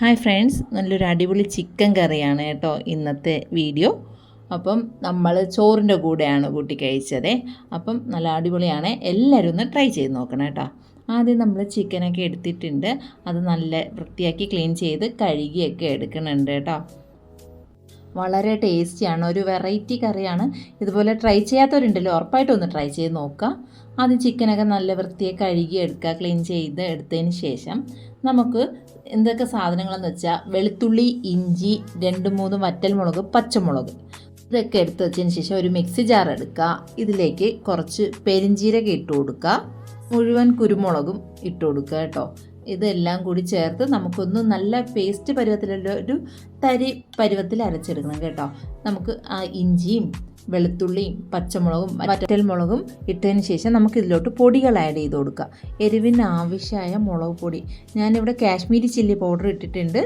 Hi friends നല്ലൊരു അടിപൊളി chicken കറിയാണ് കേട്ടോ ഇന്നത്തെ വീഡിയോ അപ്പം നമ്മൾ ചോറിന്റെ കൂടെയാണ് കൂട്ടി കഴിച്ചത്. അപ്പം നല്ല അടിപൊളിയാണ്. എല്ലാവരും ഒന്ന് ട്രൈ ചെയ്ത് നോക്കണം കേട്ടോ. ആദ്യം നമ്മൾ ചിക്കനൊക്കെ എടുത്തിട്ടുണ്ട്. അത് നല്ല വൃത്തിയാക്കി ക്ലീൻ ചെയ്ത് കഴുകിയൊക്കെ എടുക്കുന്നുണ്ട് കേട്ടോ. വളരെ ടേസ്റ്റിയാണ്. ഒരു വെറൈറ്റി കറിയാണ്. ഇതുപോലെ ട്രൈ ചെയ്യാത്തവരുണ്ടല്ലോ ഉറപ്പായിട്ടും ഒന്ന് ട്രൈ ചെയ്ത് നോക്കുക ആദ്യം ചിക്കനൊക്കെ നല്ല വൃത്തിയെ കഴുകി എടുക്കുക ക്ലീൻ ചെയ്ത് എടുത്തതിന് ശേഷം നമുക്ക് എന്തൊക്കെ സാധനങ്ങളെന്ന് വെച്ചാൽ വെളുത്തുള്ളി ഇഞ്ചി രണ്ട് മൂന്ന് വറ്റൽമുളക് പച്ചമുളക്. ഇതൊക്കെ എടുത്ത് വെച്ചതിന് ശേഷം ഒരു മിക്സി ജാർ എടുക്കുക ഇതിലേക്ക് കുറച്ച് പെരിഞ്ചീരകം ഇട്ട് കൊടുക്കുക മുഴുവൻ കുരുമുളകും ഇട്ട് കൊടുക്കുക കേട്ടോ. ഇതെല്ലാം കൂടി ചേർത്ത് നമുക്കൊന്ന് നല്ല പേസ്റ്റ് പരുവത്തിലുള്ള ഒരു തരി പരുവത്തിൽ അരച്ചെടുക്കണം കേട്ടോ. നമുക്ക് ആ ഇഞ്ചിയും വെളുത്തുള്ളിയും പച്ചമുളകും വറ്റൽ മുളകും ഇട്ടതിന് ശേഷം നമുക്ക് ഇതിലോട്ട് പൊടികൾ ആഡ് ചെയ്ത് കൊടുക്കാം എരിവിന് ആവശ്യമായ മുളക് പൊടി. ഞാനിവിടെ കാശ്മീരി ചില്ലി പൗഡർ ഇട്ടിട്ടുണ്ട്.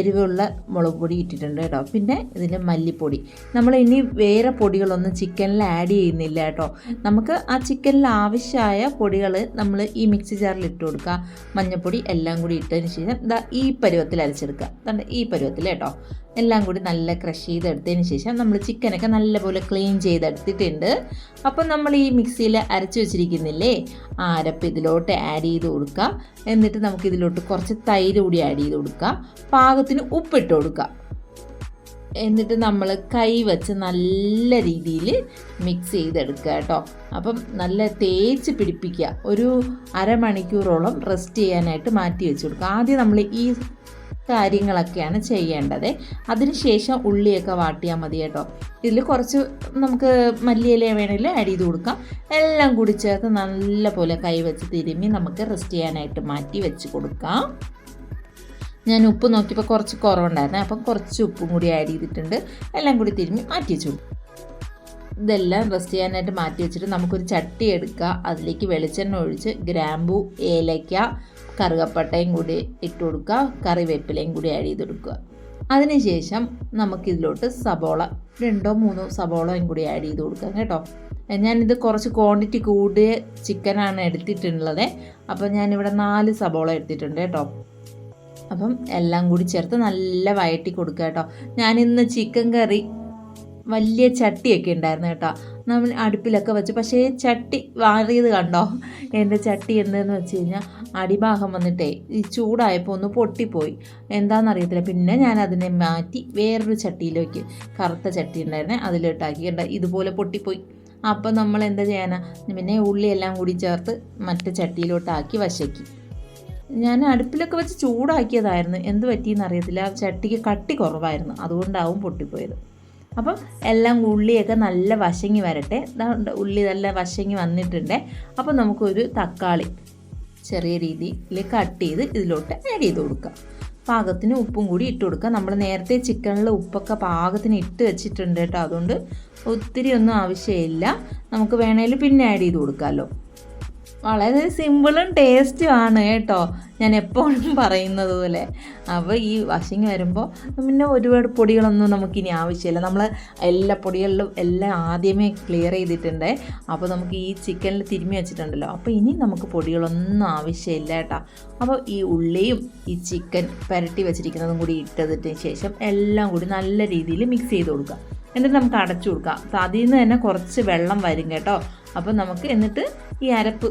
എരിവുള്ള മുളക് പൊടി ഇട്ടിട്ടുണ്ട് കേട്ടോ. പിന്നെ ഇതിൽ മല്ലിപ്പൊടി. നമ്മൾ ഇനി വേറെ പൊടികളൊന്നും ചിക്കനിൽ ആഡ് ചെയ്യുന്നില്ല കേട്ടോ. നമുക്ക് ആ ചിക്കനിൽ ആവശ്യമായ പൊടികൾ നമ്മൾ ഈ മിക്സി ജാറിൽ ഇട്ട് കൊടുക്കുക. മഞ്ഞൾപ്പൊടി എല്ലാം കൂടി ഇട്ടതിന് ശേഷം ഇതാ ഈ പരുവത്തിൽ അരച്ചെടുക്കുക. ഈ പരുവത്തിൽ കേട്ടോ. എല്ലാം കൂടി നല്ല ക്രഷ് ചെയ്തെടുത്തതിന് ശേഷം നമ്മൾ ചിക്കനൊക്കെ നല്ലപോലെ ക്ലീൻ ചെയ്തെടുത്തിട്ടുണ്ട്. അപ്പം നമ്മൾ ഈ മിക്സിയിൽ അരച്ചു വെച്ചിരിക്കുന്നില്ലേ? ആ അരപ്പ് ഇതിലോട്ട് ആഡ് ചെയ്ത് കൊടുക്കുക എന്നിട്ട് നമുക്ക് ഇതിലോട്ട് കുറച്ച് തൈര് കൂടി ആഡ് ചെയ്ത് കൊടുക്കുക പാകത്തിന് ഉപ്പിട്ട് കൊടുക്കുക എന്നിട്ട് നമ്മൾ കൈ വെച്ച് നല്ല രീതിയിൽ മിക്സ് ചെയ്തെടുക്കുക കേട്ടോ. അപ്പം നല്ല തേച്ച് പിടിപ്പിക്കുക. ഒരു അരമണിക്കൂറോളം റെസ്റ്റ് ചെയ്യാനായിട്ട് മാറ്റി വെച്ച് കൊടുക്കുക. ആദ്യം നമ്മൾ ഈ കാര്യങ്ങളൊക്കെയാണ് ചെയ്യേണ്ടത്. അതിനുശേഷം ഉള്ളിയൊക്കെ വാട്ടിയാൽ മതി കേട്ടോ. ഇതിൽ കുറച്ച് നമുക്ക് മല്ലിയില വേണമെങ്കിൽ ആഡ് ചെയ്ത് കൊടുക്കാം. എല്ലാം കൂടി ചേർത്ത് നല്ല പോലെ കൈ വെച്ച് തിരുമ്മി നമുക്ക് റെസ്റ്റ് ചെയ്യാനായിട്ട് മാറ്റി വെച്ച് കൊടുക്കാം. ഞാൻ ഉപ്പ് നോക്കിയപ്പോൾ കുറച്ച് കുറവുണ്ടായിരുന്നു അപ്പം കുറച്ച് ഉപ്പും കൂടി ആഡ് ചെയ്തിട്ടുണ്ട്. എല്ലാം കൂടി തിരുമ്മി മാറ്റി വെച്ചു ഇതെല്ലാം റെസ്റ്റ് ചെയ്യാനായിട്ട് മാറ്റി വെച്ചിട്ട് നമുക്കൊരു ചട്ടി എടുക്കുക അതിലേക്ക് വെളിച്ചെണ്ണ ഒഴിച്ച് ഗ്രാമ്പു ഏലയ്ക്ക കറുകപ്പട്ടയും കൂടി ഇട്ട് കൊടുക്കുക കറിവേപ്പിലയും കൂടി ആഡ് ചെയ്ത് കൊടുക്കുക. അതിനുശേഷം നമുക്കിതിലോട്ട് സബോള രണ്ടോ മൂന്നോ സബോളയും കൂടി ആഡ് ചെയ്ത് കൊടുക്കാം കേട്ടോ. ഞാനിത് കുറച്ച് ക്വാണ്ടിറ്റി കൂടിയ ചിക്കനാണ് എടുത്തിട്ടുള്ളത്. അപ്പോൾ ഞാനിവിടെ നാല് സബോള എടുത്തിട്ടുണ്ട് കേട്ടോ. അപ്പം എല്ലാം കൂടി ചേർത്ത് നല്ല വയറ്റി കൊടുക്കുക കേട്ടോ. ഞാനിന്ന് ചിക്കൻ കറി വലിയ ചട്ടിയൊക്കെ ഉണ്ടായിരുന്നു കേട്ടോ. നമ്മൾ അടുപ്പിലൊക്കെ വെച്ച്. പക്ഷേ ചട്ടി വാറിയത് കണ്ടോ? എന്റെ ചട്ടി എന്തെന്ന് വെച്ച് കഴിഞ്ഞാൽ അടിഭാഗം വന്നിട്ടേ ഈ ചൂടായപ്പോൾ ഒന്ന് പൊട്ടിപ്പോയി. എന്താണെന്നറിയത്തില്ല പിന്നെ ഞാൻ അതിനെ മാറ്റി വേറൊരു ചട്ടിയിലേക്ക് കറുത്ത ചട്ടി ഉണ്ടായിരുന്നേ അതിലിട്ടാക്കി. ഇതുപോലെ പൊട്ടിപ്പോയി. അപ്പം നമ്മൾ എന്താ ചെയ്യാനാ? പിന്നെ ഉള്ളിയെല്ലാം കൂടി ചേർത്ത് മറ്റു ചട്ടിയിലോട്ടാക്കി വശക്കി. ഞാൻ അടുപ്പിലൊക്കെ വെച്ച് ചൂടാക്കിയതായിരുന്നു. എന്ത് പറ്റിയെന്ന് അറിയത്തില്ല ചട്ടിക്ക് കട്ടി കുറവായിരുന്നു. അതുകൊണ്ടാവും പൊട്ടിപ്പോയത്. അപ്പം എല്ലാം ഉള്ളിയൊക്കെ നല്ല വശങ്ങി വരട്ടെ. ഉള്ളി നല്ല വശങ്ങി വന്നിട്ടുണ്ട്. അപ്പം നമുക്കൊരു തക്കാളി ചെറിയ രീതിയിൽ കട്ട് ചെയ്ത് ഇതിലോട്ട് ആഡ് ചെയ്ത് കൊടുക്കാം. പാകത്തിന് ഉപ്പും കൂടി ഇട്ട് കൊടുക്കുക നമ്മൾ നേരത്തെ ചിക്കനിൽ ഉപ്പൊക്കെ പാകത്തിന് ഇട്ട് വെച്ചിട്ടുണ്ട് കേട്ടോ. അതുകൊണ്ട് ഒത്തിരി ഒന്നും ആവശ്യമില്ല. നമുക്ക് വേണേൽ പിന്നെ ആഡ് ചെയ്ത് കൊടുക്കാമല്ലോ വളരെ സിമ്പിളും ടേസ്റ്റുമാണ് കേട്ടോ. ഞാൻ എപ്പോഴും പറയുന്നത് പോലെ. അപ്പോൾ ഈ വാഷിങ് വരുമ്പോൾ പിന്നെ ഒരുപാട് പൊടികളൊന്നും നമുക്കിനി ആവശ്യമില്ല. നമ്മൾ എല്ലാ പൊടികളിലും എല്ലാം ആദ്യമേ ക്ലിയർ ചെയ്തിട്ടുണ്ട്. അപ്പോൾ നമുക്ക് ഈ ചിക്കനിൽ തിരുമ്മി വെച്ചിട്ടുണ്ടല്ലോ. അപ്പോൾ ഇനി നമുക്ക് പൊടികളൊന്നും ആവശ്യമില്ല കേട്ടോ. അപ്പോൾ ഈ ഉള്ളിയും ഈ ചിക്കൻ പുരട്ടി വെച്ചിരിക്കുന്നതും കൂടി ഇട്ടതിന് ശേഷം എല്ലാം കൂടി നല്ല രീതിയിൽ മിക്സ് ചെയ്ത് കൊടുക്കുക. എന്നിട്ട് നമുക്ക് അടച്ചു കൊടുക്കാം അപ്പോൾ അതിൽ നിന്ന് തന്നെ കുറച്ച് വെള്ളം വരും കേട്ടോ. അപ്പോൾ നമുക്ക് എന്നിട്ട് ഈ അരപ്പ്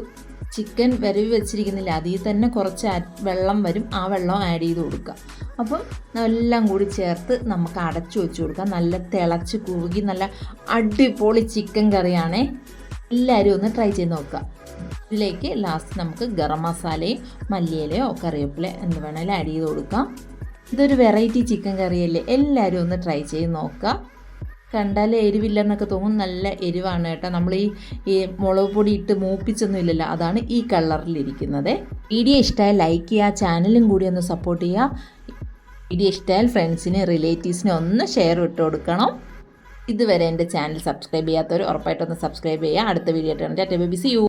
ചിക്കൻ വരവി വെച്ചിരിക്കുന്നില്ല. അതിൽ തന്നെ കുറച്ച് വെള്ളം വരും. ആ വെള്ളം ആഡ് ചെയ്ത് കൊടുക്കുക. അപ്പം എല്ലാം കൂടി ചേർത്ത് നമുക്ക് അടച്ചു വെച്ച് കൊടുക്കാം. നല്ല തിളച്ച് കുറുകി നല്ല അടിപൊളി ചിക്കൻ കറിയാണേ. എല്ലാവരും ഒന്ന് ട്രൈ ചെയ്ത് നോക്കുക. ഇതിലേക്ക് ലാസ്റ്റ് നമുക്ക് ഗരം മസാലയും മല്ലിയിലയോ കറിവേപ്പില എന്ത് വേണമെങ്കിലും ആഡ് ചെയ്ത് കൊടുക്കാം. ഇതൊരു വെറൈറ്റി ചിക്കൻ കറിയല്ലേ? എല്ലാവരും ഒന്ന് ട്രൈ ചെയ്ത് നോക്കുക. കണ്ടാൽ എരിവില്ല എന്നൊക്കെ തോന്നും. നല്ല എരിവാണ് കേട്ടോ. നമ്മൾ ഈ മുളക് പൊടി ഇട്ട് മൂപ്പിച്ചൊന്നും ഇല്ലല്ലോ അതാണ് ഈ കളറിലിരിക്കുന്നത് വീഡിയോ ഇഷ്ടമായി ലൈക്ക് ചെയ്യുക ചാനലും കൂടി ഒന്ന് സപ്പോർട്ട് ചെയ്യുക. വീഡിയോ ഇഷ്ടമായാൽ ഫ്രണ്ട്സിനെ റിലേറ്റീവ്സിന് ഒന്ന് ഷെയർ ഇട്ട് കൊടുക്കണം. ഇതുവരെ എന്റെ ചാനൽ സബ്സ്ക്രൈബ് ചെയ്യാത്തവർ ഉറപ്പായിട്ടൊന്ന് സബ്സ്ക്രൈബ് ചെയ്യുക. അടുത്ത വീഡിയോ ആയിട്ട് ബി സി യു